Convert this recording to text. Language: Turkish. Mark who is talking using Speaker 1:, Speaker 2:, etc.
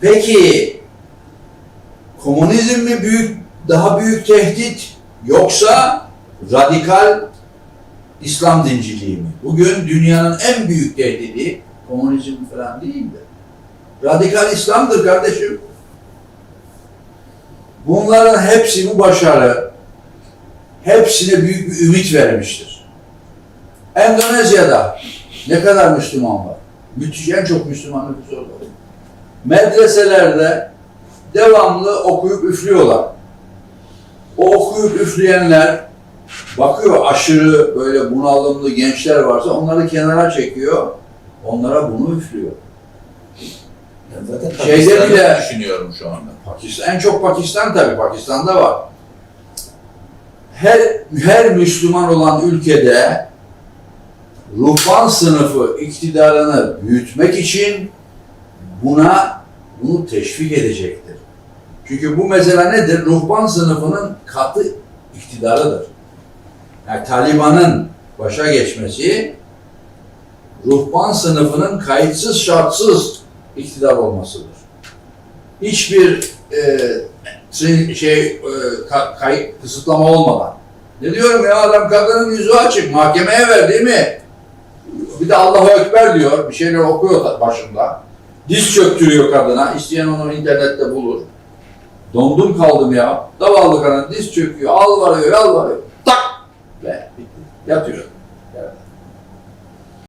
Speaker 1: Peki komünizm mi büyük daha büyük tehdit yoksa radikal İslam dinciliği mi? Bugün dünyanın en büyük tehdidi komünizm falan değildir. Radikal İslam'dır kardeşim. Bunların hepsi bu başarı hepsine büyük bir ümit vermiştir. Endonezya'da ne kadar Müslüman var? Müthiş en çok Müslüman nüfus orada. Medreselerde devamlı okuyup üflüyorlar. O okuyup üfleyenler bakıyor aşırı böyle bunalımlı gençler varsa onları kenara çekiyor. Onlara bunu üflüyor.
Speaker 2: Yani zaten
Speaker 1: Şeyde bile-
Speaker 2: düşünüyorum şu anda.
Speaker 1: Pakistan, en çok Pakistan tabii, Pakistan'da var. Her, her Müslüman olan ülkede ruhban sınıfı iktidarını büyütmek için buna bunu teşvik edecektir. Çünkü bu mesele nedir? Ruhban sınıfının katı iktidarıdır. Yani Taliban'ın başa geçmesi ruhban sınıfının kayıtsız şartsız iktidar olmasıdır. Hiçbir e, şey, şey e, ka- kay- kısıtlama olmadan. Ne diyorum ya adam kadının yüzü açık mahkemeye ver değil mi? Bir de Allahu Ekber diyor bir şeyler okuyor da başında. Diz çöktürüyor kadına. İsteyen onu internette bulur. Dondum kaldım ya. Zavallı kadın diz çöküyor. Al varıyor, al varıyor. Tak! Ve bitti. Yatıyor.